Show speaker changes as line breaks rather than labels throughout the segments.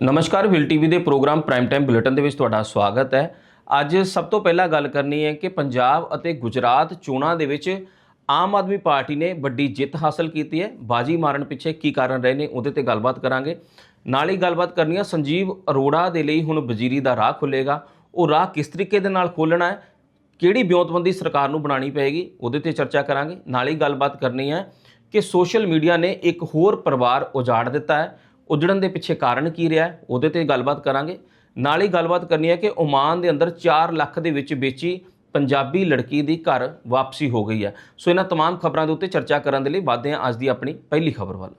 ਨਮਸਕਾਰ Will TV ਦੇ programme prime time bulletin ਦੇ ਵਿੱਚ ਤੁਹਾਡਾ ਸਵਾਗਤ ਹੈ। ਅੱਜ ਸਭ ਤੋਂ ਪਹਿਲਾਂ ਗੱਲ ਕਰਨੀ ਹੈ ਕਿ ਪੰਜਾਬ ਅਤੇ ਗੁਜਰਾਤ ਚੋਣਾਂ ਦੇ ਵਿੱਚ ਆਮ ਆਦਮੀ ਪਾਰਟੀ ਨੇ ਵੱਡੀ ਜਿੱਤ ਹਾਸਲ ਕੀਤੀ ਹੈ। ਬਾਜੀ ਮਾਰਨ ਪਿੱਛੇ ਕੀ ਕਾਰਨ ਰਹੇ ਨੇ, ਉਹਦੇ ਤੇ ਗੱਲਬਾਤ ਕਰਾਂਗੇ। ਨਾਲ ਹੀ ਗੱਲਬਾਤ ਕਰਨੀ ਹੈ, ਸੰਜੀਵ ਅਰੋੜਾ ਦੇ ਲਈ ਹੁਣ ਵਜ਼ੀਰੀ ਦਾ ਰਾਹ ਖੁੱਲੇਗਾ ਉਹ ਰਾਹ ਕਿਸ ਤਰੀਕੇ ਦੇ ਨਾਲ ਖੋਲ੍ਹਣਾ ਹੈ, ਕਿਹੜੀ ਵਿਉਂਤਬੰਦੀ ਸਰਕਾਰ ਨੂੰ ਬਣਾਉਣੀ ਪਏਗੀ, ਉਹਦੇ ਤੇ ਚਰਚਾ ਕਰਾਂਗੇ। ਨਾਲ ਹੀ ਗੱਲਬਾਤ ਕਰਨੀ ਹੈ ਕਿ ਸੋਸ਼ਲ ਮੀਡੀਆ ਨੇ ਇੱਕ ਹੋਰ ਪਰਿਵਾਰ ਉਜਾੜ ਦਿੱਤਾ ਹੈ। ਉਜੜਨ ਦੇ ਪਿੱਛੇ ਕਾਰਨ ਕੀ ਰਿਹਾ ਹੈ ਉਹਦੇ ਤੇ ਗੱਲਬਾਤ ਕਰਾਂਗੇ ਨਾਲ ਹੀ ਗੱਲਬਾਤ ਕਰਨੀ ਹੈ ਕਿ ਓਮਾਨ ਦੇ ਅੰਦਰ 4 ਲੱਖ ਦੇ ਵਿੱਚ ਵੇਚੀ ਪੰਜਾਬੀ ਲੜਕੀ ਦੀ ਘਰ ਵਾਪਸੀ ਹੋ ਗਈ ਹੈ ਸੋ ਇਹਨਾਂ तमाम ਖਬਰਾਂ ਦੇ ਉੱਤੇ ਚਰਚਾ ਕਰਨ ਦੇ ਲਈ ਵਧਦੇ ਹਾਂ ਅੱਜ ਦੀ ਆਪਣੀ ਪਹਿਲੀ ਖਬਰ ਵੱਲ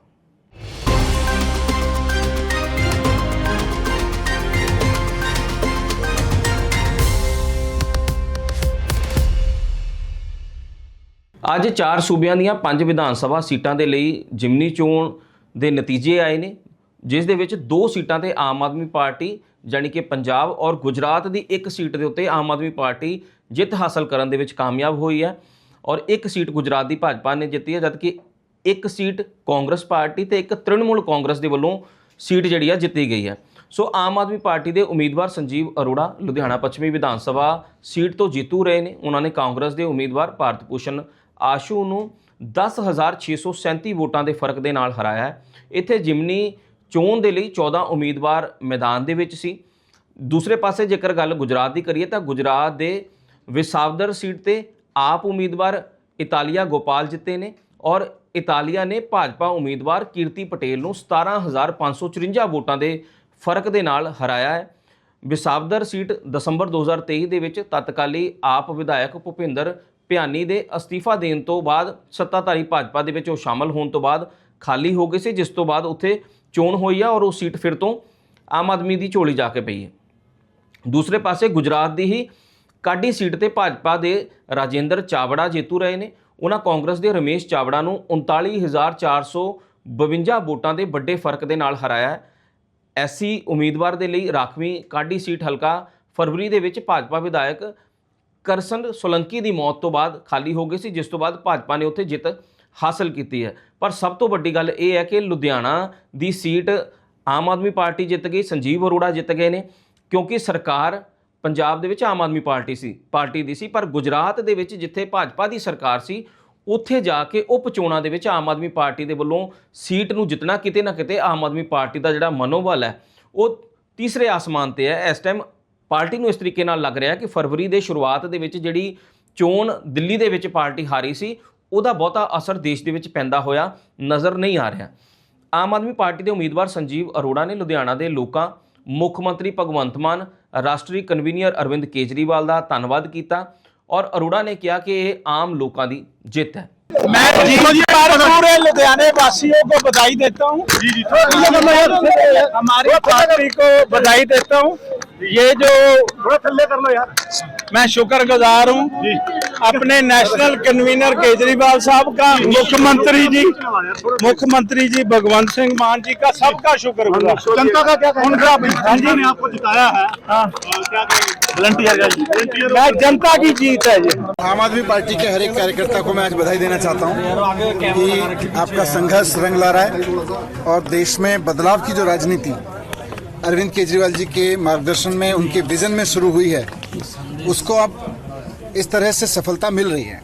ਅੱਜ ਚਾਰ ਸੂਬਿਆਂ ਦੀਆਂ ਪੰਜ ਵਿਧਾਨ ਸਭਾ ਸੀਟਾਂ ਦੇ ਲਈ ਜਿਮਨੀ ਚੋਣ ਦੇ ਨਤੀਜੇ ਆਏ ਨੇ ਜਿਸ ਦੇ ਵਿੱਚ ਦੋ ਸੀਟਾਂ ਤੇ ਆਮ ਆਦਮੀ ਪਾਰਟੀ, ਜਾਣੀ ਕਿ ਪੰਜਾਬ ਔਰ ਗੁਜਰਾਤ ਦੀ ਇੱਕ ਸੀਟ ਦੇ ਉੱਤੇ ਆਮ ਆਦਮੀ ਪਾਰਟੀ ਜਿੱਤ ਹਾਸਲ ਕਰਨ ਦੇ ਵਿੱਚ ਕਾਮਯਾਬ ਹੋਈ ਹੈ ਔਰ ਇੱਕ ਸੀਟ ਗੁਜਰਾਤ ਦੀ ਭਾਜਪਾ ਨੇ ਜਿੱਤੀ ਹੈ, ਜਦਕਿ ਇੱਕ ਸੀਟ ਕਾਂਗਰਸ ਪਾਰਟੀ ਤੇ ਇੱਕ ਤ੍ਰਿਣਮੂਲ ਕਾਂਗਰਸ ਦੇ ਵੱਲੋਂ ਸੀਟ ਜਿਹੜੀ ਆ ਜਿੱਤੀ ਗਈ ਹੈ। ਸੋ ਆਮ ਆਦਮੀ ਪਾਰਟੀ ਦੇ ਉਮੀਦਵਾਰ ਸੰਜੀਵ ਅਰੋੜਾ ਲੁਧਿਆਣਾ ਪੱਛਮੀ ਵਿਧਾਨ ਸਭਾ ਸੀਟ ਤੋਂ ਜੀਤੂ ਰਹੇ ਨੇ। ਉਹਨਾਂ ਨੇ ਕਾਂਗਰਸ ਦੇ ਉਮੀਦਵਾਰ ਭਾਰਤ ਭੂਸ਼ਣ ਆਸ਼ੂ ਨੂੰ 10637 ਵੋਟਾਂ ਦੇ ਫ਼ਰਕ ਦੇ ਨਾਲ ਹਰਾਇਆ ਹੈ। ਇੱਥੇ ਜਿਮਨੀ ਚੋਣ ਦੇ ਲਈ 14 ਉਮੀਦਵਾਰ ਮੈਦਾਨ ਦੇ ਵਿੱਚ ਸੀ। ਦੂਸਰੇ ਪਾਸੇ ਜੇਕਰ ਗੱਲ ਗੁਜਰਾਤ ਦੀ ਕਰੀਏ ਤਾਂ ਗੁਜਰਾਤ ਦੇ ਵਿਸਾਵਦਰ ਸੀਟ ਤੇ ਆਪ ਉਮੀਦਵਾਰ ਇਤਾਲੀਆ ਗੋਪਾਲ ਜਿੱਤੇ ਨੇ ਔਰ ਇਤਾਲੀਆ ਨੇ ਭਾਜਪਾ ਉਮੀਦਵਾਰ ਕੀਰਤੀ ਪਟੇਲ ਨੂੰ 17554 ਵੋਟਾਂ ਦੇ ਫ਼ਰਕ ਦੇ ਨਾਲ ਹਰਾਇਆ ਹੈ। ਵਿਸਾਵਦਰ ਸੀਟ ਦਸੰਬਰ 2023 ਦੇ ਵਿੱਚ ਤਤਕਾਲੀ ਆਪ ਵਿਧਾਇਕ ਭੁਪਿੰਦਰ ਭਿਆਨੀ ਦੇ ਅਸਤੀਫਾ ਦੇਣ ਤੋਂ ਬਾਅਦ ਸੱਤਾਧਾਰੀ ਭਾਜਪਾ ਦੇ ਵਿੱਚ ਉਹ ਸ਼ਾਮਲ ਹੋਣ ਤੋਂ ਬਾਅਦ ਖਾਲੀ ਹੋ ਗਏ ਸੀ, ਜਿਸ ਤੋਂ ਬਾਅਦ ਉੱਥੇ ਚੋਣ ਹੋਈ ਆ ਔਰ ਉਹ ਸੀਟ ਫਿਰ ਤੋਂ ਆਮ ਆਦਮੀ ਦੀ ਝੋਲੀ ਜਾ ਕੇ ਪਈ ਹੈ। ਦੂਸਰੇ ਪਾਸੇ ਗੁਜਰਾਤ ਦੀ ਹੀ ਕਾਡੀ ਸੀਟ ਤੇ ਭਾਜਪਾ ਦੇ ਰਾਜੇਂਦਰ ਚਾਵੜਾ ਜੇਤੂ ਰਹੇ ਨੇ। ਉਹਨਾਂ ਕਾਂਗਰਸ ਦੇ ਰਮੇਸ਼ ਚਾਵੜਾ ਨੂੰ 39452 ਵੋਟਾਂ ਦੇ ਵੱਡੇ ਫ਼ਰਕ ਦੇ ਨਾਲ ਹਰਾਇਆ ਹੈ। ਐਸਸੀ ਉਮੀਦਵਾਰ ਦੇ ਲਈ ਰਾਖਵੀਂ ਕਾਡੀ ਸੀਟ ਹਲਕਾ ਫਰਵਰੀ ਦੇ ਵਿੱਚ ਭਾਜਪਾ ਵਿਧਾਇਕ ਕਰਸਨ ਸੋਲੰਕੀ ਦੀ ਮੌਤ ਤੋਂ ਬਾਅਦ ਖਾਲੀ ਹੋ ਗਈ ਸੀ, ਜਿਸ ਤੋਂ ਬਾਅਦ ਭਾਜਪਾ ਨੇ ਉੱਥੇ ਜਿੱਤ ਹਾਸਲ ਕੀਤੀ ਹੈ। ਪਰ ਸਭ ਤੋਂ ਵੱਡੀ ਗੱਲ ਇਹ ਹੈ ਕਿ ਲੁਧਿਆਣਾ ਦੀ ਸੀਟ ਆਮ ਆਦਮੀ ਪਾਰਟੀ ਜਿੱਤ ਗਈ, ਸੰਜੀਵ ਅਰੋੜਾ ਜਿੱਤ ਗਏ ਨੇ, ਕਿਉਂਕਿ ਸਰਕਾਰ ਪੰਜਾਬ ਦੇ ਵਿੱਚ ਆਮ ਆਦਮੀ ਪਾਰਟੀ ਸੀ, ਪਾਰਟੀ ਦੀ ਸੀ, ਪਰ ਗੁਜਰਾਤ ਦੇ ਵਿੱਚ ਜਿੱਥੇ ਭਾਜਪਾ ਦੀ ਸਰਕਾਰ ਸੀ, ਉੱਥੇ ਜਾ ਕੇ ਉਪ ਚੋਣਾਂ ਦੇ ਵਿੱਚ ਆਮ ਆਦਮੀ ਪਾਰਟੀ ਦੇ ਵੱਲੋਂ ਸੀਟ ਨੂੰ ਜਿੱਤਣਾ ਕਿਤੇ ਨਾ ਕਿਤੇ ਆਮ ਆਦਮੀ ਪਾਰਟੀ ਦਾ ਜਿਹੜਾ ਮਨੋਬਲ ਹੈ, ਉਹ ਤੀਸਰੇ ਆਸਮਾਨ ਤੇ ਹੈ। ਇਸ ਟਾਈਮ ਪਾਰਟੀ ਨੂੰ ਇਸ ਤਰੀਕੇ ਨਾਲ ਲੱਗ ਰਿਹਾ ਕਿ ਫਰਵਰੀ ਦੇ ਸ਼ੁਰੂਆਤ ਦੇ ਵਿੱਚ ਜਿਹੜੀ ਚੋਣ ਦਿੱਲੀ ਦੇ ਵਿੱਚ ਪਾਰਟੀ ਹਾਰੀ ਸੀ ਉਹਦਾ ਬਹੁਤਾ ਅਸਰ ਦੇਸ਼ ਦੇ ਵਿੱਚ ਪੈਂਦਾ ਹੋਇਆ ਨਜ਼ਰ ਨਹੀਂ ਆ ਰਿਹਾ ਆਮ ਆਦਮੀ ਪਾਰਟੀ ਦੇ ਉਮੀਦਵਾਰ ਸੰਜੀਵ ਅਰੋੜਾ ਨੇ ਲੁਧਿਆਣਾ ਦੇ ਲੋਕਾਂ ਮੁੱਖ ਮੰਤਰੀ ਭਗਵੰਤ ਮਾਨ ਰਾਸ਼ਟਰੀ ਕਨਵੀਨਰ ਅਰਵਿੰਦ ਕੇਜਰੀਵਾਲ ਦਾ ਧੰਨਵਾਦ ਕੀਤਾ ਔਰ ਅਰੋੜਾ ਨੇ ਕਿਹਾ ਕਿ ਇਹ ਆਮ ਲੋਕਾਂ ਦੀ ਜਿੱਤ ਹੈ
मैं जीत पर पूरे लुधियाने वासियों को बधाई देता हूँ जी जी हमारी पार्टी को बधाई देता हूँ ये जो
थोड़ा थल्ले कर लो यार
मैं शुक्रगुजार हूँ
जी
अपने नेशनल कन्वीनर केजरीवाल साहब का मुख्यमंत्री जी मुख्यमंत्री जी भगवंत सिंह मान जी का सबका शुक्रगुजार।
जनता का क्या
उनका हाँ जी।
ने आपको जिताया है।
हाँ।
और क्या वॉलंटियर का वॉलंटियर
मैं जनता की जीत है ये
आम आदमी पार्टी के हर एक कार्यकर्ता को मैं आज बधाई देना चाहता हूँ कि आपका संघर्ष रंग ला रहा है और देश में बदलाव की जो राजनीति अरविंद केजरीवाल जी के मार्गदर्शन में उनके विजन में शुरू हुई है उसको अब इस तरह से सफलता मिल रही है।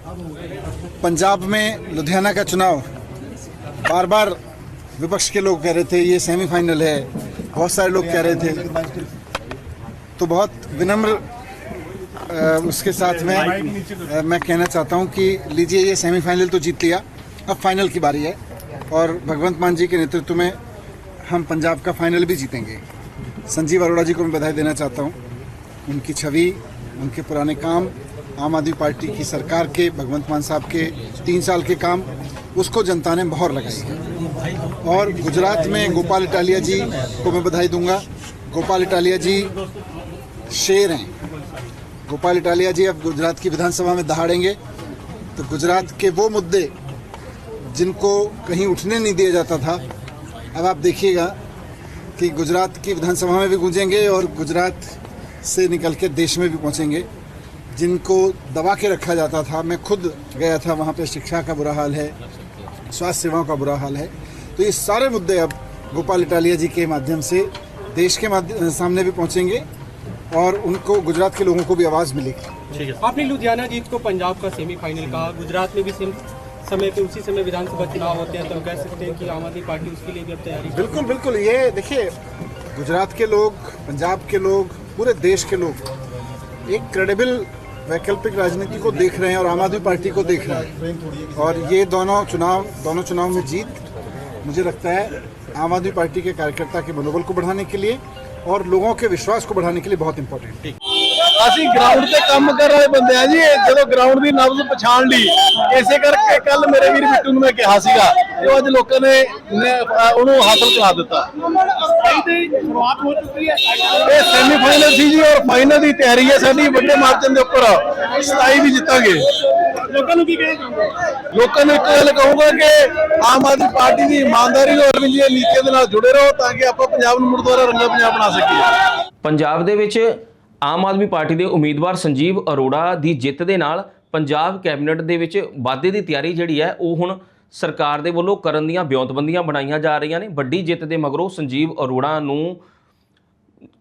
पंजाब में लुधियाना का चुनाव बार बार विपक्ष के लोग कह रहे थे, ये सेमीफाइनल है। बहुत सारे लोग कह रहे थे। तो बहुत विनम्र उसके साथ में मैं कहना चाहता हूँ कि लीजिए, ये सेमीफाइनल तो जीत लिया। अब फाइनल की बारी है और भगवंत मान जी के नेतृत्व में हम पंजाब का फाइनल भी जीतेंगे। संजीव अरोड़ा जी को मैं बधाई देना चाहता हूँ। उनकी छवि, उनके पुराने काम आम आदमी पार्टी की सरकार के, भगवंत मान साहब के तीन साल के काम, उसको जनता ने मोहर लगाई है। और गुजरात में गोपाल इटालिया जी को मैं बधाई दूँगा। गोपाल इटालिया जी शेर हैं। गोपाल इटालिया जी अब गुजरात की विधानसभा में दहाड़ेंगे। तो गुजरात के वो मुद्दे जिनको कहीं उठने नहीं दिया जाता था, अब आप देखिएगा कि गुजरात की विधानसभा में भी गूंजेंगे और गुजरात से निकल के देश में भी पहुँचेंगे। जिनको दबा के रखा जाता था मैं खुद गया था वहाँ पे शिक्षा का बुरा हाल है स्वास्थ्य सेवाओं का बुरा हाल है। तो ये सारे मुद्दे अब गोपाल इटालिया जी के माध्यम से देश के सामने भी पहुँचेंगे और उनको गुजरात के लोगों को भी आवाज़ मिलेगी।
आपने लुधियाना जीत को पंजाब का सेमीफाइनल कहा। गुजरात में भी सेम समय पे उसी समय विधानसभा चुनाव होते हैं तो हम कह सकते हैं कि आम आदमी पार्टी उसके लिए भी अब तैयारी
बिल्कुल बिल्कुल ये देखिए गुजरात के लोग पंजाब के लोग पूरे देश के लोग एक क्रेडिबल वैकल्पिक राजनीति को देख रहे हैं और आम आदमी पार्टी को देख रहे हैं और ये दोनों चुनाव दोनों चुनाव में जीत मुझे लगता है आम आदमी पार्टी के कार्यकर्ता के मनोबल को बढ़ाने के लिए और लोगों के विश्वास को बढ़ाने के लिए बहुत इंपॉर्टेंट है
ਅਸੀਂ ਗਰਾਊਂਡ ਤੇ ਕੰਮ ਕਰਨ ਵਾਲੇ ਬੰਦੇ ਆ ਜੀ ਇਹ ਜਦੋਂ ਗਰਾਊਂਡ ਦੀ ਨਬਜ਼ ਪਛਾਣ ਲਈ ਇਸੇ ਕਰਕੇ ਕੱਲ ਮੇਰੇ ਵੀਰ ਬਿੱਟੂ ਨੂੰ ਮੈਂ ਕਿਹਾ ਸੀਗਾ ਤੇ ਉਹ ਅੱਜ ਲੋਕਾਂ ਨੇ ਨੇ, ਅਹ, ਉਹਨੂੰ ਹਾਸਲ ਕਰਾ ਦਿੱਤਾ।
ਸ਼ੁਰੂਆਤ ਹੋ ਚੁੱਕੀ ਹੈ
ਇਹ ਸੈਮੀਫਾਈਨਲ ਸੀ ਜੀ ਔਰ ਫਾਈਨਲ ਦੀ ਤਿਆਰੀ ਹੈ ਸਾਡੀ ਵੱਡੇ ਮਾਰਜਨ ਦੇ ਉੱਪਰ। 27 ਵੀ ਜਿੱਤਾਂਗੇ।
ਲੋਕਾਂ ਨੂੰ ਕੀ ਕਹਿਣਾ
ਲੋਕਾਂ ਨੂੰ ਇੱਕ ਗੱਲ ਕਹੂੰਗਾ ਕਿ ਆਮ ਆਦਮੀ ਪਾਰਟੀ ਦੀ ਇਮਾਨਦਾਰੀ ਔਰ ਅਰਵਿੰਦ ਜੀ ਨੀਤੀਆਂ ਦੇ ਨਾਲ ਜੁੜੇ ਰਹੋ ਤਾਂ ਕਿ ਆਪਾਂ ਪੰਜਾਬ ਨੂੰ ਮੁੜ ਦੁਬਾਰਾ ਰੰਗਾ ਪੰਜਾਬ ਬਣਾ ਸਕੀਏ।
ਪੰਜਾਬ ਦੇ ਵਿੱਚ ਆਮ ਆਦਮੀ ਪਾਰਟੀ ਦੇ ਉਮੀਦਵਾਰ ਸੰਜੀਵ ਅਰੋੜਾ ਦੀ ਜਿੱਤ ਦੇ ਨਾਲ ਪੰਜਾਬ ਕੈਬਨਿਟ ਦੇ ਵਿੱਚ ਵਾਧੇ ਦੀ ਤਿਆਰੀ ਜਿਹੜੀ ਹੈ ਉਹ ਹੁਣ ਸਰਕਾਰ ਦੇ ਵੱਲੋਂ ਕਰਨ ਦੀਆਂ ਬਿਉਂਤਬੰਦੀਆਂ ਬਣਾਈਆਂ ਜਾ ਰਹੀਆਂ ਨੇ। ਵੱਡੀ ਜਿੱਤ ਦੇ ਮਗਰੋਂ ਸੰਜੀਵ ਅਰੋੜਾ ਨੂੰ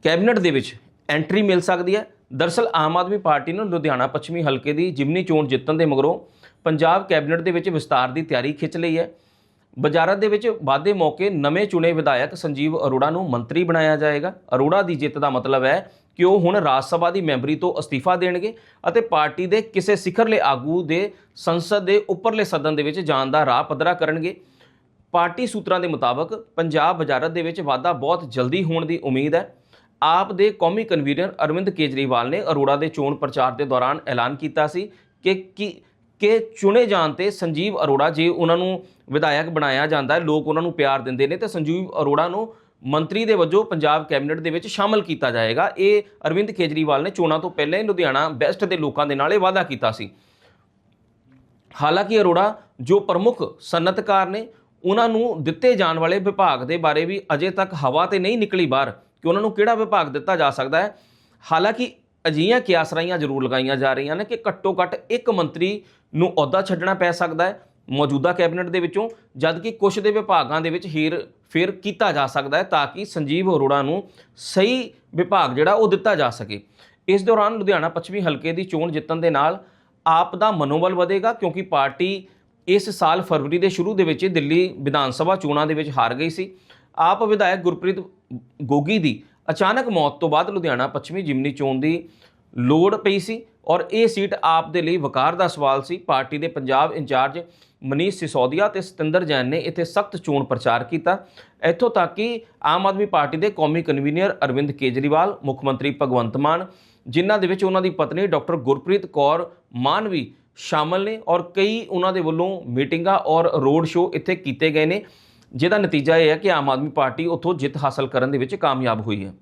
ਕੈਬਨਿਟ ਦੇ ਵਿੱਚ ਐਂਟਰੀ ਮਿਲ ਸਕਦੀ ਹੈ। ਦਰਸਲ ਆਮ ਆਦਮੀ ਪਾਰਟੀ ਨੂੰ ਲੁਧਿਆਣਾ ਪੱਛਮੀ ਹਲਕੇ ਦੀ ਜਿਮਨੀ ਚੋਣ ਜਿੱਤਣ ਦੇ ਮਗਰੋਂ ਪੰਜਾਬ ਕੈਬਨਿਟ ਦੇ ਵਿੱਚ ਵਿਸਤਾਰ ਦੀ ਤਿਆਰੀ ਖਿੱਚ ਲਈ ਹੈ। ਵਜ਼ਾਰਤ ਦੇ ਵਿੱਚ ਵਾਧੇ ਮੌਕੇ ਨਵੇਂ ਚੁਣੇ ਵਿਧਾਇਕ ਸੰਜੀਵ ਅਰੋੜਾ ਨੂੰ ਮੰਤਰੀ ਬਣਾਇਆ ਜਾਏਗਾ। ਅਰੋੜਾ ਦੀ ਜਿੱਤ ਦਾ ਮਤਲਬ ਹੈ ਕਿ ਉਹ ਹੁਣ ਰਾਜ ਸਭਾ ਦੀ ਮੈਂਬਰੀ ਤੋਂ ਅਸਤੀਫਾ ਦੇਣਗੇ ਅਤੇ ਪਾਰਟੀ ਦੇ ਕਿਸੇ ਸਿਖਰਲੇ ਆਗੂ ਦੇ ਸੰਸਦ ਦੇ ਉੱਪਰਲੇ ਸਦਨ ਦੇ ਵਿੱਚ ਜਾਣ ਦਾ ਰਾਹ ਪੱਧਰਾ ਕਰਨਗੇ। ਪਾਰਟੀ ਸੂਤਰਾਂ ਦੇ ਮੁਤਾਬਕ ਪੰਜਾਬ ਵਜ਼ਾਰਤ ਦੇ ਵਿੱਚ ਵਾਧਾ ਬਹੁਤ ਜਲਦੀ ਹੋਣ ਦੀ ਉਮੀਦ ਹੈ। ਆਪ ਦੇ ਕੌਮੀ ਕਨਵੀਨਰ ਅਰਵਿੰਦ ਕੇਜਰੀਵਾਲ ਨੇ ਅਰੋੜਾ ਦੇ ਚੋਣ ਪ੍ਰਚਾਰ ਦੇ ਦੌਰਾਨ ਐਲਾਨ ਕੀਤਾ ਸੀ ਕਿ ਕਿ ਕਿ ਚੁਣੇ ਜਾਣ ਤੇ ਸੰਜੀਵ ਅਰੋੜਾ ਜੇ ਉਹਨਾਂ ਨੂੰ ਵਿਧਾਇਕ ਬਣਾਇਆ ਜਾਂਦਾ ਹੈ, ਲੋਕ ਉਹਨਾਂ ਨੂੰ ਪਿਆਰ ਦਿੰਦੇ ਨੇ ਤੇ ਸੰਜੀਵ ਅਰੋੜਾ ਨੂੰ ਮੰਤਰੀ ਦੇ ਵਜੋਂ ਪੰਜਾਬ ਕੈਬਨਿਟ ਦੇ ਵਿੱਚ ਸ਼ਾਮਲ ਕੀਤਾ ਜਾਏਗਾ। ਇਹ ਅਰਵਿੰਦ ਕੇਜਰੀਵਾਲ ਨੇ ਚੋਣਾਂ ਤੋਂ ਪਹਿਲਾਂ ਹੀ ਲੁਧਿਆਣਾ ਬੈਸਟ ਦੇ ਲੋਕਾਂ ਦੇ ਨਾਲ ਇਹ ਵਾਅਦਾ ਕੀਤਾ ਸੀ। ਹਾਲਾਂਕਿ ਅਰੋੜਾ, ਜੋ ਪ੍ਰਮੁੱਖ ਸਨਅਤਕਾਰ ਨੇ, ਉਹਨਾਂ ਨੂੰ ਦਿੱਤੇ ਜਾਣ ਵਾਲੇ ਵਿਭਾਗ ਦੇ ਬਾਰੇ ਵੀ ਅਜੇ ਤੱਕ ਹਵਾ ਤੇ ਨਹੀਂ ਨਿਕਲੀ ਬਾਹਰ ਕਿ ਉਹਨਾਂ ਨੂੰ ਕਿਹੜਾ ਵਿਭਾਗ ਦਿੱਤਾ ਜਾ ਸਕਦਾ ਹੈ। ਹਾਲਾਂਕਿ ਅਜਿਹੀਆਂ ਕਿਆਸਰਾਈਆਂ ਜ਼ਰੂਰ ਲਗਾਈਆਂ ਜਾ ਰਹੀਆਂ ਨੇ ਕਿ ਘੱਟੋ ਘੱਟ ਇੱਕ ਮੰਤਰੀ ਨੂੰ ਅਹੁਦਾ ਛੱਡਣਾ ਪੈ ਸਕਦਾ ਹੈ। ਮੌਜੂਦਾ ਕੈਬਨਿਟ ਦੇ ਵਿੱਚੋਂ, ਜਦਕਿ ਕੁਝ ਦੇ ਵਿਭਾਗਾਂ ਦੇ ਵਿੱਚ ਹੀਰ ਫੇਰ ਕੀਤਾ ਜਾ ਸਕਦਾ ਹੈ ਤਾਂ ਕਿ ਸੰਜੀਵ ਅਰੋੜਾ ਨੂੰ ਸਹੀ ਵਿਭਾਗ ਜਿਹੜਾ ਉਹ ਦਿੱਤਾ ਜਾ ਸਕੇ। ਇਸ ਦੌਰਾਨ ਲੁਧਿਆਣਾ ਪੱਛਮੀ ਹਲਕੇ ਦੀ ਚੋਣ ਜਿੱਤਣ ਦੇ ਨਾਲ ਆਪ ਦਾ ਮਨੋਬਲ ਵਧੇਗਾ, ਕਿਉਂਕਿ ਪਾਰਟੀ ਇਸ ਸਾਲ ਫਰਵਰੀ ਦੇ ਸ਼ੁਰੂ ਦੇ ਵਿੱਚ ਹੀ ਦਿੱਲੀ ਵਿਧਾਨ ਸਭਾ ਚੋਣਾਂ ਦੇ ਵਿੱਚ ਹਾਰ ਗਈ ਸੀ। ਆਪ ਵਿਧਾਇਕ ਗੁਰਪ੍ਰੀਤ ਗੋਗੀ ਦੀ ਅਚਾਨਕ ਮੌਤ ਤੋਂ ਬਾਅਦ ਲੁਧਿਆਣਾ ਪੱਛਮੀ ਜਿਮਨੀ ਚੋਣ ਦੀ ਲੋੜ ਪਈ ਸੀ। ਔਰ ਇਹ ਸੀਟ ਆਪ ਦੇ ਲਈ ਵਕਾਰ ਦਾ ਸਵਾਲ ਸੀ। ਪਾਰਟੀ ਦੇ ਪੰਜਾਬ ਇੰਚਾਰਜ ਮਨੀਸ਼ ਸਿਸੋਦੀਆ ਤੇ ਸਤਿੰਦਰ ਜੈਨ ਨੇ ਇੱਥੇ ਸਖਤ ਚੋਣ ਪ੍ਰਚਾਰ ਕੀਤਾ। ਇੱਥੋਂ ਤੱਕ ਕਿ ਆਮ ਆਦਮੀ ਪਾਰਟੀ ਦੇ ਕੌਮੀ ਕਨਵੀਨਰ ਅਰਵਿੰਦ ਕੇਜਰੀਵਾਲ, ਮੁੱਖ ਮੰਤਰੀ ਭਗਵੰਤ ਮਾਨ, ਜਿਨ੍ਹਾਂ ਦੇ ਵਿੱਚ ਉਹਨਾਂ ਦੀ ਪਤਨੀ ਡਾਕਟਰ ਗੁਰਪ੍ਰੀਤ ਕੌਰ ਮਾਨ ਵੀ ਸ਼ਾਮਲ ਨੇ ਔਰ ਕਈ ਉਹਨਾਂ ਦੇ ਵੱਲੋਂ ਮੀਟਿੰਗਾਂ ਔਰ ਰੋਡ ਸ਼ੋਅ ਇੱਥੇ ਕੀਤੇ ਗਏ ਨੇ। ਜਿਹਦਾ ਨਤੀਜਾ ਇਹ ਹੈ ਕਿ ਆਮ ਆਦਮੀ ਪਾਰਟੀ ਉੱਥੋਂ ਜਿੱਤ ਹਾਸਲ ਕਰਨ ਦੇ ਵਿੱਚ ਕਾਮਯਾਬ ਹੋਈ ਹੈ।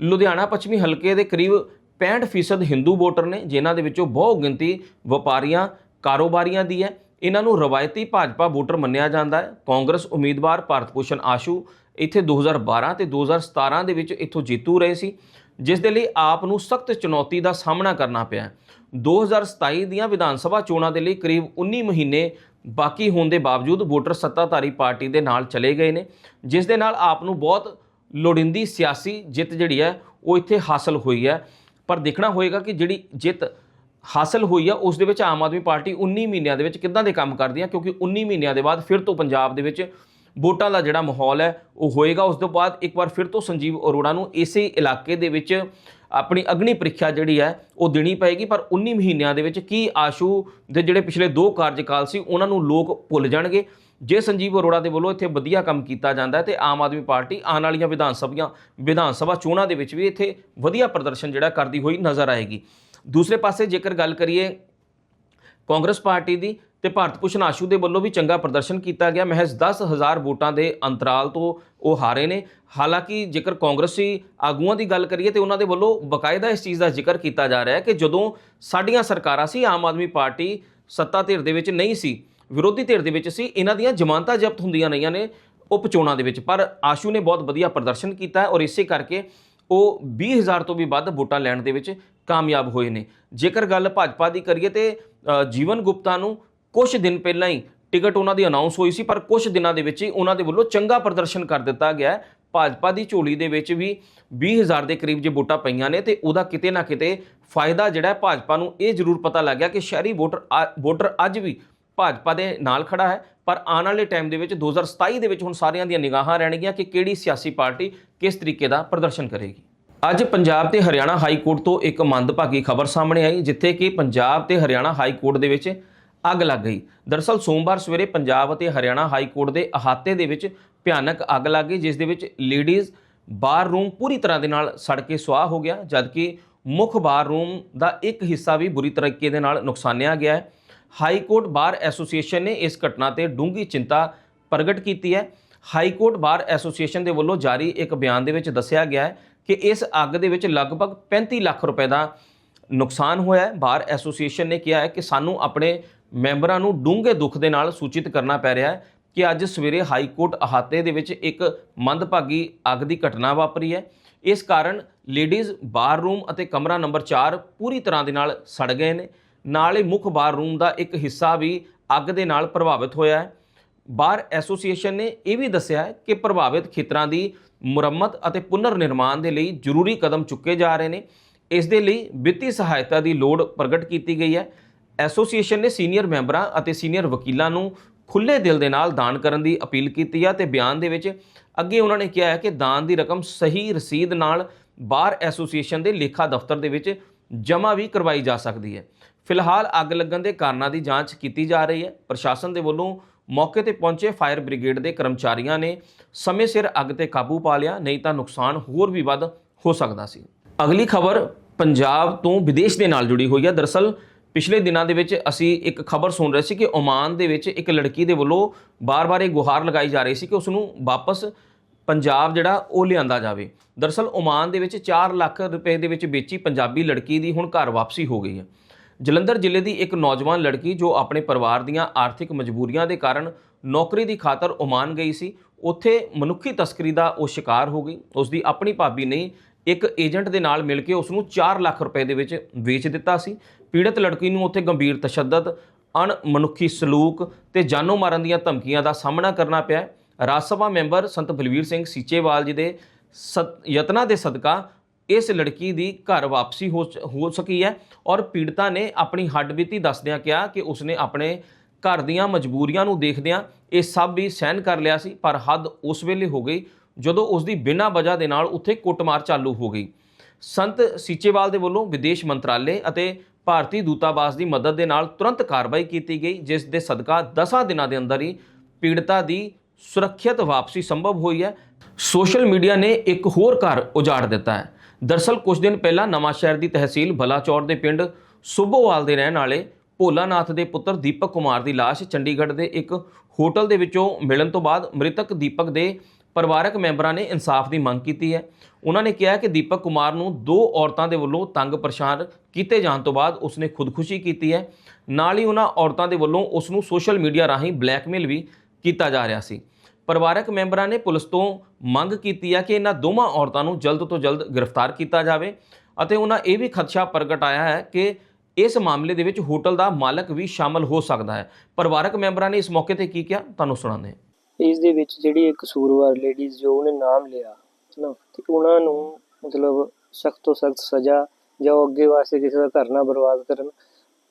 ਲੁਧਿਆਣਾ ਪੱਛਮੀ ਹਲਕੇ ਦੇ ਕਰੀਬ 65% ਹਿੰਦੂ ਵੋਟਰ ਨੇ, ਜਿਨ੍ਹਾਂ ਦੇ ਵਿੱਚੋਂ ਬਹੁ ਗਿਣਤੀ ਵਪਾਰੀਆਂ, ਕਾਰੋਬਾਰੀਆਂ ਦੀ ਹੈ। ਇਹਨਾਂ ਨੂੰ ਰਵਾਇਤੀ ਭਾਜਪਾ ਵੋਟਰ ਮੰਨਿਆ ਜਾਂਦਾ ਹੈ। ਕਾਂਗਰਸ ਉਮੀਦਵਾਰ ਭਾਰਤ ਭੂਸ਼ਣ ਆਸ਼ੂ ਇੱਥੇ 2012 ਤੇ 2017 ਦੇ ਵਿੱਚ ਇੱਥੋਂ ਜੇਤੂ ਰਹੇ ਸੀ, ਜਿਸ ਦੇ ਲਈ ਆਪ ਨੂੰ ਸਖਤ ਚੁਣੌਤੀ ਦਾ ਸਾਹਮਣਾ ਕਰਨਾ ਪਿਆ 2027 ਦੀਆਂ ਵਿਧਾਨ ਸਭਾ ਚੋਣਾਂ ਦੇ ਲਈ ਕਰੀਬ 19 ਮਹੀਨੇ ਬਾਕੀ ਹੋਣ ਦੇ ਬਾਵਜੂਦ ਵੋਟਰ ਸੱਤਾਧਾਰੀ ਪਾਰਟੀ ਦੇ ਨਾਲ ਚਲੇ ਗਏ ਨੇ, ਜਿਸ ਦੇ ਨਾਲ ਆਪ ਨੂੰ ਬਹੁਤ ਲੋੜਿੰਦੀ ਸਿਆਸੀ ਜਿੱਤ ਜਿਹੜੀ ਹੈ, ਉਹ ਇੱਥੇ ਹਾਸਲ ਹੋਈ ਹੈ। ਪਰ ਦੇਖਣਾ ਹੋਏਗਾ ਕਿ ਜਿਹੜੀ ਜਿੱਤ ਹਾਸਲ ਹੋਈ ਆ, ਉਸ ਦੇ ਵਿੱਚ ਆਮ ਆਦਮੀ ਪਾਰਟੀ 19 ਮਹੀਨਿਆਂ ਦੇ ਵਿੱਚ ਕਿੱਦਾਂ ਦੇ ਕੰਮ ਕਰਦੀ ਆ, ਕਿਉਂਕਿ 19 ਮਹੀਨਿਆਂ ਦੇ ਬਾਅਦ ਫਿਰ ਤੋਂ ਪੰਜਾਬ ਦੇ ਵਿੱਚ ਵੋਟਾਂ ਦਾ ਜਿਹੜਾ ਮਾਹੌਲ ਹੈ, ਉਹ ਹੋਏਗਾ। ਉਸ ਤੋਂ ਬਾਅਦ ਇੱਕ ਵਾਰ ਫਿਰ ਤੋਂ ਸੰਜੀਵ ਅਰੋੜਾ ਨੂੰ ਇਸੇ ਇਲਾਕੇ ਦੇ ਵਿੱਚ ਆਪਣੀ ਅਗਨੀ ਪ੍ਰੀਖਿਆ ਜਿਹੜੀ ਹੈ, ਉਹ ਦੇਣੀ ਪਏਗੀ। ਪਰ 19 ਮਹੀਨਿਆਂ ਦੇ ਵਿੱਚ ਕੀ ਆਸ਼ੂ ਦੇ ਜਿਹੜੇ ਪਿਛਲੇ ਦੋ ਕਾਰਜਕਾਲ ਸੀ, ਉਹਨਾਂ ਨੂੰ ਲੋਕ ਭੁੱਲ ਜਾਣਗੇ। ਜੇ ਸੰਜੀਵ ਅਰੋੜਾ ਦੇ ਵੱਲੋਂ ਇੱਥੇ ਵਧੀਆ ਕੰਮ ਕੀਤਾ ਜਾਂਦਾ ਹੈ ਤੇ ਆਮ ਆਦਮੀ ਪਾਰਟੀ ਆਉਣ ਵਾਲੀਆਂ ਵਿਧਾਨ ਸਭੀਆਂ, ਵਿਧਾਨ ਸਭਾ ਚੋਣਾਂ ਦੇ ਵਿੱਚ ਵੀ ਇੱਥੇ ਵਧੀਆ ਪ੍ਰਦਰਸ਼ਨ ਜਿਹੜਾ ਕਰਦੀ ਹੋਈ ਨਜ਼ਰ ਆਏਗੀ। ਦੂਸਰੇ ਪਾਸੇ ਜੇਕਰ ਗੱਲ ਕਰੀਏ ਕਾਂਗਰਸ ਪਾਰਟੀ ਦੀ ਤੇ ਭਾਰਤ ਭੂਸ਼ਣ ਆਸ਼ੂ ਦੇ ਵੱਲੋਂ ਵੀ ਚੰਗਾ ਪ੍ਰਦਰਸ਼ਨ ਕੀਤਾ ਗਿਆ। ਮਹਿਜ਼ 10000 ਵੋਟਾਂ ਦੇ ਅੰਤਰਾਲ ਤੋਂ ਉਹ ਹਾਰੇ ਨੇ। ਹਾਲਾਂਕਿ ਜੇਕਰ ਕਾਂਗਰਸੀ ਆਗੂਆਂ ਦੀ ਗੱਲ ਕਰੀਏ ਤੇ ਉਹਨਾਂ ਦੇ ਵੱਲੋਂ ਬਕਾਇਦਾ ਇਸ ਚੀਜ਼ ਦਾ ਜ਼ਿਕਰ ਕੀਤਾ ਜਾ ਰਿਹਾ ਹੈ ਕਿ ਜਦੋਂ ਸਾਡੀਆਂ ਸਰਕਾਰਾਂ ਸੀ, ਆਮ ਆਦਮੀ ਪਾਰਟੀ ਸੱਤਾ ਧਿਰ ਦੇ ਵਿੱਚ ਨਹੀਂ ਸੀ ਵਿਰੋਧੀ ਧਿਰ ਦੇ ਵਿੱਚ ਸੀ। ਇਹਨਾਂ ਦੀਆਂ ਜ਼ਮਾਨਤਾਂ ਜ਼ਬਤ ਹੁੰਦੀਆਂ ਰਹੀਆਂ ਨੇ ਉਪ ਚੋਣਾਂ ਦੇ ਵਿੱਚ। ਪਰ ਆਸ਼ੂ ਨੇ ਬਹੁਤ ਵਧੀਆ ਪ੍ਰਦਰਸ਼ਨ ਕੀਤਾ ਔਰ ਇਸੇ ਕਰਕੇ ਉਹ 20000 ਤੋਂ ਵੀ ਵੱਧ ਵੋਟਾਂ ਲੈਣ ਦੇ ਵਿੱਚ ਕਾਮਯਾਬ ਹੋਏ ਨੇ। ਜੇਕਰ ਗੱਲ ਭਾਜਪਾ ਦੀ ਕਰੀਏ ਤੇ ਜੀਵਨ ਗੁਪਤਾ ਨੂੰ ਕੁਝ ਦਿਨ ਪਹਿਲਾਂ ਹੀ ਟਿਕਟ ਉਹਨਾਂ ਦੀ ਅਨਾਉਂਸ ਹੋਈ ਸੀ, ਪਰ ਕੁਝ ਦਿਨਾਂ ਦੇ ਵਿੱਚ ਹੀ ਉਹਨਾਂ ਦੇ ਵੱਲੋਂ ਚੰਗਾ ਪ੍ਰਦਰਸ਼ਨ ਕਰ ਦਿੱਤਾ ਗਿਆ ਭਾਜਪਾ ਦੀ ਝੋਲੀ ਦੇ ਵਿੱਚ ਵੀ 20000 ਦੇ ਕਰੀਬ ਜੇ ਵੋਟਾਂ ਪਈਆਂ ਨੇ ਤੇ ਉਹਦਾ ਕਿਤੇ ਨਾ ਕਿਤੇ ਫਾਇਦਾ ਜਿਹੜਾ ਭਾਜਪਾ ਨੂੰ, ਇਹ ਜ਼ਰੂਰ ਪਤਾ ਲੱਗ ਗਿਆ ਕਿ ਸ਼ਹਿਰੀ ਵੋਟਰ ਆ- ਵੋਟਰ ਅੱਜ ਵੀ ਭਾਜਪਾ ਦੇ ਨਾਲ ਖੜਾ ਹੈ, ਪਰ ਆਉਣ ਵਾਲੇ ਟਾਈਮ ਦੇ ਵਿੱਚ 2027 ਦੇ ਵਿੱਚ ਹੁਣ ਸਾਰਿਆਂ ਦੀਆਂ ਨਿਗਾਹਾਂ ਰਹਿਣਗੀਆਂ ਕਿ ਕਿਹੜੀ ਸਿਆਸੀ ਪਾਰਟੀ ਕਿਸ ਤਰੀਕੇ ਦਾ ਪ੍ਰਦਰਸ਼ਨ ਕਰੇਗੀ। ਅੱਜ ਪੰਜਾਬ ਤੇ ਹਰਿਆਣਾ ਹਾਈ ਕੋਰਟ ਤੋਂ ਇੱਕ ਮੰਦਭਾਗੀ ਖਬਰ ਸਾਹਮਣੇ ਆਈ, ਜਿੱਥੇ ਕਿ ਪੰਜਾਬ ਤੇ ਹਰਿਆਣਾ ਹਾਈ ਕੋਰਟ ਦੇ ਵਿੱਚ ਅੱਗ ਲੱਗ ਗਈ। ਦਰਅਸਲ ਸੋਮਵਾਰ ਸਵੇਰੇ ਪੰਜਾਬ ਅਤੇ ਹਰਿਆਣਾ ਹਾਈ ਕੋਰਟ ਦੇ ਅਹਾਤੇ ਦੇ ਵਿੱਚ ਭਿਆਨਕ ਅੱਗ ਲੱਗ ਗਈ, ਜਿਸ ਦੇ ਵਿੱਚ ਲੇਡੀਜ਼ ਬਾਰ ਰੂਮ ਪੂਰੀ ਤਰ੍ਹਾਂ ਦੇ ਨਾਲ ਸੜ ਕੇ ਸੁਆਹ ਹੋ ਗਿਆ, ਜਦਕਿ ਮੁੱਖ ਬਾਰ ਰੂਮ ਦਾ ਇੱਕ ਹਿੱਸਾ ਵੀ ਬੁਰੀ ਤਰੀਕੇ ਦੇ ਨਾਲ ਨੁਕਸਾਨਿਆ ਗਿਆ ਹੈ। ਹਾਈ ਕੋਰਟ ਬਾਰ ਐਸੋਸੀਏਸ਼ਨ ਨੇ ਇਸ ਘਟਨਾ ਤੇ ਡੂੰਘੀ ਚਿੰਤਾ ਪ੍ਰਗਟ ਕੀਤੀ ਹੈ। ਹਾਈ ਕੋਰਟ ਬਾਰ ਐਸੋਸੀਏਸ਼ਨ ਦੇ ਵੱਲੋਂ ਜਾਰੀ ਇੱਕ ਬਿਆਨ ਦੇ ਵਿੱਚ ਦੱਸਿਆ ਗਿਆ ਹੈ ਕਿ ਇਸ ਅੱਗ ਦੇ ਵਿੱਚ ਲਗਭਗ 35 ਲੱਖ ਰੁਪਏ ਦਾ ਨੁਕਸਾਨ ਹੋਇਆ ਹੈ। ਬਾਰ ਐਸੋਸੀਏਸ਼ਨ ਨੇ ਕਿਹਾ ਹੈ ਕਿ ਸਾਨੂੰ ਆਪਣੇ ਮੈਂਬਰਾਂ ਨੂੰ ਡੂੰਘੇ ਦੁੱਖ ਦੇ ਨਾਲ ਸੂਚਿਤ ਕਰਨਾ ਪੈ ਰਿਹਾ ਹੈ ਕਿ ਅੱਜ ਸਵੇਰੇ ਹਾਈ ਕੋਰਟ ਅਹਾਤੇ ਦੇ ਵਿੱਚ ਇੱਕ ਮੰਦਭਾਗੀ ਅੱਗ ਦੀ ਘਟਨਾ ਵਾਪਰੀ ਹੈ। ਇਸ ਕਾਰਨ ਲੇਡੀਜ਼ ਬਾਰ ਰੂਮ ਅਤੇ ਕਮਰਾ ਨੰਬਰ 4 ਪੂਰੀ ਤਰ੍ਹਾਂ ਦੇ ਨਾਲ ਸੜ ਗਏ ਨੇ। ਨਾਲ ਹੀ ਮੁੱਖ ਬਾਰ ਰੂਮ ਦਾ ਇੱਕ ਹਿੱਸਾ ਵੀ ਅੱਗ ਦੇ ਨਾਲ ਪ੍ਰਭਾਵਿਤ ਹੋਇਆ ਹੈ। ਬਾਰ ਐਸੋਸੀਏਸ਼ਨ ਨੇ ਇਹ ਵੀ ਦੱਸਿਆ ਕਿ ਪ੍ਰਭਾਵਿਤ ਖੇਤਰਾਂ ਦੀ ਮੁਰੰਮਤ ਅਤੇ ਪੁਨਰ ਨਿਰਮਾਣ ਦੇ ਲਈ ਜ਼ਰੂਰੀ ਕਦਮ ਚੁੱਕੇ ਜਾ ਰਹੇ ਨੇ। ਇਸ ਦੇ ਲਈ ਵਿੱਤੀ ਸਹਾਇਤਾ ਦੀ ਲੋੜ ਪ੍ਰਗਟ ਕੀਤੀ ਗਈ ਹੈ। ਐਸੋਸੀਏਸ਼ਨ ਨੇ ਸੀਨੀਅਰ ਮੈਂਬਰਾਂ ਅਤੇ ਸੀਨੀਅਰ ਵਕੀਲਾਂ ਨੂੰ ਖੁੱਲੇ ਦਿਲ ਦੇ ਨਾਲ ਦਾਨ ਕਰਨ ਦੀ ਅਪੀਲ ਕੀਤੀ ਹੈ ਤੇ ਬਿਆਨ ਦੇ ਵਿੱਚ ਅੱਗੇ ਉਹਨਾਂ ਨੇ ਕਿਹਾ ਹੈ ਕਿ ਦਾਨ ਦੀ ਰਕਮ ਸਹੀ ਰਸੀਦ ਨਾਲ ਬਾਰ ਐਸੋਸੀਏਸ਼ਨ ਦੇ ਲੇਖਾ ਦਫ਼ਤਰ ਦੇ ਵਿੱਚ ਜਮ੍ਹਾਂ ਵੀ ਕਰਵਾਈ ਜਾ ਸਕਦੀ ਹੈ। ਫਿਲਹਾਲ ਅੱਗ ਲੱਗਣ ਦੇ ਕਾਰਨਾਂ ਦੀ ਜਾਂਚ ਕੀਤੀ ਜਾ ਰਹੀ ਹੈ। ਪ੍ਰਸ਼ਾਸਨ ਦੇ ਵੱਲੋਂ ਮੌਕੇ ਤੇ ਪਹੁੰਚੇ ਫਾਇਰ ਬ੍ਰਿਗੇਡ ਦੇ ਕਰਮਚਾਰੀਆਂ ਨੇ ਸਮੇਂ ਸਿਰ ਅੱਗ ਤੇ ਕਾਬੂ ਪਾ ਲਿਆ, ਨਹੀਂ ਤਾਂ ਨੁਕਸਾਨ ਹੋਰ ਵੀ ਵੱਧ ਹੋ ਸਕਦਾ ਸੀ। ਅਗਲੀ ਖਬਰ ਪੰਜਾਬ ਤੋਂ ਵਿਦੇਸ਼ ਦੇ ਨਾਲ ਜੁੜੀ ਹੋਈ ਹੈ। ਦਰਅਸਲ ਪਿਛਲੇ ਦਿਨਾਂ ਦੇ ਵਿੱਚ ਅਸੀਂ ਇੱਕ ਖਬਰ ਸੁਣ ਰਹੇ ਸੀ ਕਿ ਓਮਾਨ ਦੇ ਵਿੱਚ ਇੱਕ ਲੜਕੀ ਦੇ ਵੱਲੋਂ ਬਾਰ-ਬਾਰ ਇਹ ਗੁਹਾਰ ਲਗਾਈ ਜਾ ਰਹੀ ਸੀ ਕਿ ਉਸ ਨੂੰ ਵਾਪਸ ਪੰਜਾਬ ਜਿਹੜਾ, ਉਹ ਲਿਆਂਦਾ ਜਾਵੇ। ਦਰਅਸਲ ਓਮਾਨ ਦੇ ਵਿੱਚ 4 ਲੱਖ ਰੁਪਏ ਦੇ ਵਿੱਚ ਵੇਚੀ ਪੰਜਾਬੀ ਲੜਕੀ ਦੀ ਹੁਣ ਘਰ ਵਾਪਸੀ ਹੋ ਗਈ ਹੈ। ਜਲੰਧਰ ਜ਼ਿਲ੍ਹੇ ਦੀ ਇੱਕ ਨੌਜਵਾਨ ਲੜਕੀ ਜੋ ਆਪਣੇ ਪਰਿਵਾਰ ਦੀਆਂ ਆਰਥਿਕ ਮਜਬੂਰੀਆਂ ਦੇ ਕਾਰਨ ਨੌਕਰੀ ਦੀ ਖਾਤਰ ਓਮਾਨ ਗਈ ਸੀ, ਉੱਥੇ ਮਨੁੱਖੀ ਤਸਕਰੀ ਦਾ ਉਹ ਸ਼ਿਕਾਰ ਹੋ ਗਈ। ਉਸ ਦੀ ਆਪਣੀ ਭਾਬੀ ਨੇ ਇੱਕ ਏਜੰਟ ਦੇ ਨਾਲ ਮਿਲ ਕੇ ਉਸ ਨੂੰ 4 ਲੱਖ ਰੁਪਏ ਦੇ ਵਿੱਚ ਵੇਚ ਦਿੱਤਾ ਸੀ। ਪੀੜਤ ਲੜਕੀ ਨੂੰ ਉੱਥੇ ਗੰਭੀਰ ਤਸ਼ੱਦਦ, ਅਣਮਨੁੱਖੀ ਸਲੂਕ ਤੇ ਜਾਨੋਂ ਮਾਰਨ ਦੀਆਂ ਧਮਕੀਆਂ ਦਾ ਸਾਹਮਣਾ ਕਰਨਾ ਪਿਆ। ਰਾਜ ਸਭਾ ਮੈਂਬਰ ਸੰਤ ਬਲਵੀਰ ਸਿੰਘ ਸੀਚੇਵਾਲ ਜੀ ਦੇ ਸਤ- ਯਤਨਾਂ ਦੇ ਸਦਕਾ ਇਸ ਲੜਕੀ ਦੀ ਘਰ ਵਾਪਸੀ ਹੋ ਸਕੀ ਹੈ ਔਰ ਪੀੜਤਾ ਨੇ ਆਪਣੀ ਹੱਡਬੀਤੀ ਦੱਸਦਿਆਂ ਕਿਹਾ ਕਿ ਉਸਨੇ ਆਪਣੇ ਘਰ ਦੀਆਂ ਮਜਬੂਰੀਆਂ ਨੂੰ ਦੇਖਦਿਆਂ ਇਹ ਸਭ ਵੀ ਸਹਿਨ ਕਰ ਲਿਆ ਸੀ, ਪਰ ਹੱਦ ਉਸ ਵੇਲੇ ਹੋ ਗਈ ਜਦੋਂ ਉਸ ਦੀ ਬਿਨਾਂ ਵਜ੍ਹਾ ਦੇ ਨਾਲ ਉੱਥੇ ਕੁੱਟਮਾਰ ਚਾਲੂ ਹੋ ਗਈ। ਸੰਤ ਸੀਚੇਵਾਲ ਦੇ ਵੱਲੋਂ ਵਿਦੇਸ਼ ਮੰਤਰਾਲੇ ਅਤੇ ਭਾਰਤੀ ਦੂਤਾਵਾਸ ਦੀ ਮਦਦ ਦੇ ਨਾਲ ਤੁਰੰਤ ਕਾਰਵਾਈ ਕੀਤੀ ਗਈ, ਜਿਸ ਦੇ ਸਦਕਾ 10 ਦਿਨਾਂ ਦੇ ਅੰਦਰ ਹੀ ਪੀੜਤਾ ਦੀ ਸੁਰੱਖਿਅਤ ਵਾਪਸੀ ਸੰਭਵ ਹੋਈ ਹੈ। ਸੋਸ਼ਲ ਮੀਡੀਆ ਨੇ ਇੱਕ ਹੋਰ ਘਰ ਉਜਾੜ ਦਿੱਤਾ ਹੈ। ਦਰਸਲ ਕੁਝ ਦਿਨ ਪਹਿਲਾਂ ਨਵਾਂ ਸ਼ਹਿਰ ਦੀ ਤਹਿਸੀਲ ਬਲਾਚੌਰ ਦੇ ਪਿੰਡ ਸੁੱਭੋਵਾਲ ਦੇ ਰਹਿਣ ਵਾਲੇ ਭੋਲਾਨਾਥ ਦੇ ਪੁੱਤਰ ਦੀਪਕ ਕੁਮਾਰ ਦੀ ਲਾਸ਼ ਚੰਡੀਗੜ੍ਹ ਦੇ ਇੱਕ ਹੋਟਲ ਦੇ ਵਿੱਚੋਂ ਮਿਲਣ ਤੋਂ ਬਾਅਦ ਮ੍ਰਿਤਕ ਦੀਪਕ ਦੇ ਪਰਿਵਾਰਕ ਮੈਂਬਰਾਂ ਨੇ ਇਨਸਾਫ ਦੀ ਮੰਗ ਕੀਤੀ ਹੈ। ਉਹਨਾਂ ਨੇ ਕਿਹਾ ਕਿ ਦੀਪਕ ਕੁਮਾਰ ਨੂੰ ਦੋ ਔਰਤਾਂ ਦੇ ਵੱਲੋਂ ਤੰਗ ਪਰੇਸ਼ਾਨ ਕੀਤੇ ਜਾਣ ਤੋਂ ਬਾਅਦ ਉਸਨੇ ਖੁਦਕੁਸ਼ੀ ਕੀਤੀ ਹੈ। ਨਾਲ ਹੀ ਉਹਨਾਂ ਔਰਤਾਂ ਦੇ ਵੱਲੋਂ ਉਸ ਨੂੰ ਸੋਸ਼ਲ ਮੀਡੀਆ ਰਾਹੀਂ ਬਲੈਕਮੇਲ ਵੀ ਕੀਤਾ ਜਾ ਰਿਹਾ ਸੀ। ਪਰਿਵਾਰਕ ਮੈਂਬਰਾਂ ਨੇ ਪੁਲਿਸ ਤੋਂ ਮੰਗ ਕੀਤੀ ਹੈ ਕਿ ਇਹਨਾਂ ਦੋਵਾਂ ਔਰਤਾਂ ਨੂੰ ਜਲਦ ਤੋਂ ਜਲਦ ਗ੍ਰਿਫਤਾਰ ਕੀਤਾ ਜਾਵੇ ਅਤੇ ਉਹਨਾਂ ਇਹ ਵੀ ਖਦਸ਼ਾ ਪ੍ਰਗਟਾਇਆ ਹੈ ਕਿ ਇਸ ਮਾਮਲੇ ਦੇ ਵਿੱਚ ਹੋਟਲ ਦਾ ਮਾਲਕ ਵੀ ਸ਼ਾਮਲ ਹੋ ਸਕਦਾ ਹੈ। ਪਰਿਵਾਰਕ ਮੈਂਬਰਾਂ ਨੇ ਇਸ ਮੌਕੇ ਤੇ ਕੀ ਕਿਹਾ? ਤੁਹਾਨੂੰ ਸੁਣਾਉਂਦੇ ਹਾਂ।
ਇਸ ਦੇ ਵਿੱਚ ਜਿਹੜੀ ਇੱਕ ਕਸੂਰਵਾਰ ਲੇਡੀਜ਼ ਜੋ ਉਹਨੇ ਨਾਮ ਲਿਆ ਨਾ ਤੇ ਉਹਨਾਂ ਨੂੰ ਮਤਲਬ ਸਖਤ ਤੋਂ ਸਖਤ ਸਜ਼ਾ ਜਾਂ ਉਹ ਅੱਗੇ ਵਾਸਤੇ ਕਿਸੇ ਦਾ ਧਰਨਾ ਬਰਬਾਦ ਕਰਨ।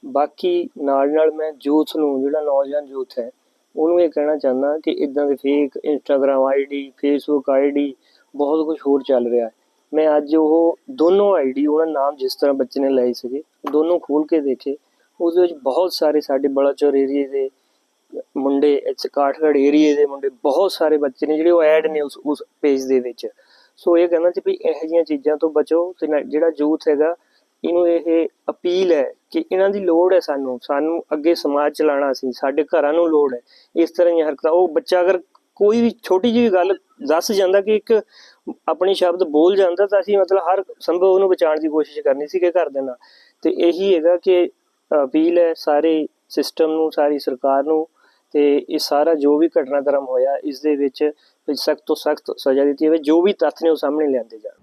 ਬਾਕੀ ਨਾਲ ਨਾਲ ਮੈਂ ਯੂਥ ਨੂੰ, ਜਿਹੜਾ ਨੌਜਵਾਨ ਯੂਥ ਹੈ ਉਹਨੂੰ ਇਹ ਕਹਿਣਾ ਚਾਹੁੰਦਾ ਕਿ ਇਦਾਂ ਦੇ fake Instagram ID Facebook ID ਬਹੁਤ ਕੁਝ ਹੋਰ ਚੱਲ ਰਿਹਾ ਹੈ। ਮੈਂ ਅੱਜ ਉਹ ਦੋਨੋਂ ਆਈਡੀ ਉਹਨਾਂ ਨਾਮ ਜਿਸ ਤਰ੍ਹਾਂ ਬੱਚੇ ਨੇ ਲਏ ਸੀਗੇ, ਦੋਨੋਂ ਖੋਲ ਕੇ ਦੇਖੇ। ਉਸ ਵਿੱਚ ਬਹੁਤ ਸਾਰੇ ਸਾਡੇ ਬਲਾਚੌਰ ਏਰੀਏ ਦੇ ਮੁੰਡੇ, ਇੱਥੇ ਕਾਠਗੜ੍ਹ ਏਰੀਏ ਦੇ ਮੁੰਡੇ, ਬਹੁਤ ਸਾਰੇ ਬੱਚੇ ਨੇ ਜਿਹੜੇ ਉਹ ਐਡ ਨੇ ਉਸ ਉਸ ਪੇਜ ਦੇ ਵਿੱਚ। ਸੋ ਇਹ ਕਹਿੰਦਾ ਸੀ ਵੀ ਇਹੋ ਜਿਹੀਆਂ ਚੀਜ਼ਾਂ ਤੋਂ ਬਚੋ ਤੇ ਜਿਹੜਾ ਯੂਥ ਹੈਗਾ ਇਹਨੂੰ ਇਹ ਅਪੀਲ ਹੈ ਕਿ ਇਹਨਾਂ ਦੀ ਲੋੜ ਹੈ ਸਾਨੂੰ ਸਾਨੂੰ ਅੱਗੇ ਸਮਾਜ ਚਲਾਉਣਾ ਸੀ, ਸਾਡੇ ਘਰਾਂ ਨੂੰ ਲੋੜ ਹੈ। ਇਸ ਤਰ੍ਹਾਂ ਦੀਆਂ ਹਰਕਤਾਂ, ਉਹ ਬੱਚਾ ਅਗਰ ਕੋਈ ਵੀ ਛੋਟੀ ਜਿਹੀ ਗੱਲ ਦੱਸ ਜਾਂਦਾ ਕਿ ਇੱਕ ਆਪਣੇ ਸ਼ਬਦ ਬੋਲ ਜਾਂਦਾ ਤਾਂ ਅਸੀਂ ਮਤਲਬ ਹਰ ਸੰਭਵ ਉਹਨੂੰ ਬਚਾਉਣ ਦੀ ਕੋਸ਼ਿਸ਼ ਕਰਨੀ ਸੀ ਕਿ ਘਰ ਦੇ ਨਾਲ। ਤੇ ਇਹੀ ਹੈਗਾ ਕਿ ਅਪੀਲ ਹੈ ਸਾਰੇ ਸਿਸਟਮ ਨੂੰ, ਸਾਰੀ ਸਰਕਾਰ ਨੂੰ ਤੇ ਇਹ ਸਾਰਾ ਜੋ ਵੀ ਘਟਨਾਕ੍ਰਮ ਹੋਇਆ, ਇਸ ਦੇ ਵਿੱਚ ਸਖਤ ਤੋਂ ਸਖਤ ਸਜ਼ਾ ਦਿੱਤੀ ਜਾਵੇ, ਜੋ ਵੀ ਤੱਥ ਨੇ ਉਹ ਸਾਹਮਣੇ ਲਿਆਂਦੇ ਜਾਣ।